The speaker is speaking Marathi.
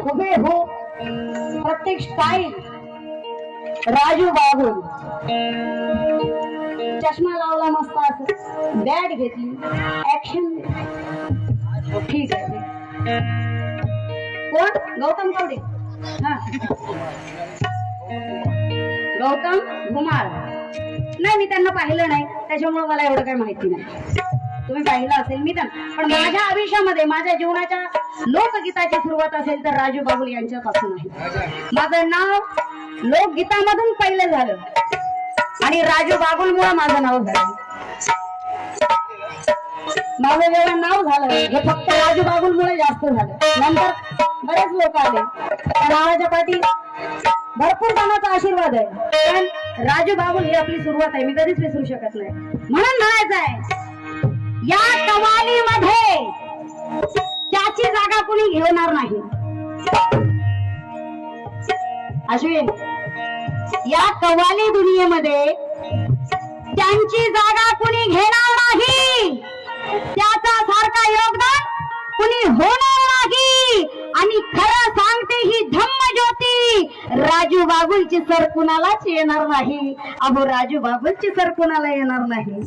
हुबेहूब प्रत्येक स्टाईल राजू बागुल. चष्मा लावला मस्त असं. बॅट घेतली. ऍक्शन ठीक आहे कोण? गौतम कवडे हा. गौतम धुमाळ नाही मी त्यांना पाहिलं नाही. त्याच्यामुळे मला एवढं काही माहिती नाही. तुम्ही पाहिलं असेल मी त्यांना पण माझ्या आयुष्यामध्ये माझ्या जीवनाच्या लोकगीताची सुरुवात असेल तर राजू बाबुल यांच्यापासून आहे. माझं नाव लोकगीतामधून पहिलं झालं. आणि राजू बागुलमुळे माझं नाव झालं. माझं जेव्हा नाव झालं हे फक्त राजू बागुलमुळे जास्त झालं. नंतर बरेच लोक आले. त्या नावाच्या पाठी भरपूर जणांचा आशीर्वाद आहे. पण राजू बागुल ही आपली सुरुवात आहे. मी कधीच विसरू शकत नाही. म्हणून ना होणार नाही. अश्विन या कवाली दुनियेमध्ये त्यांची जागा कुणी घेणार नाही. त्याचा सारखा योगदान कुणी होणार नाही. आणि खरं सांगते ही धम्म ज्योती राजू बाबूलची सर कुणालाच येणार नाही. अहो राजू बाबूलची सर कुणाला येणार नाही?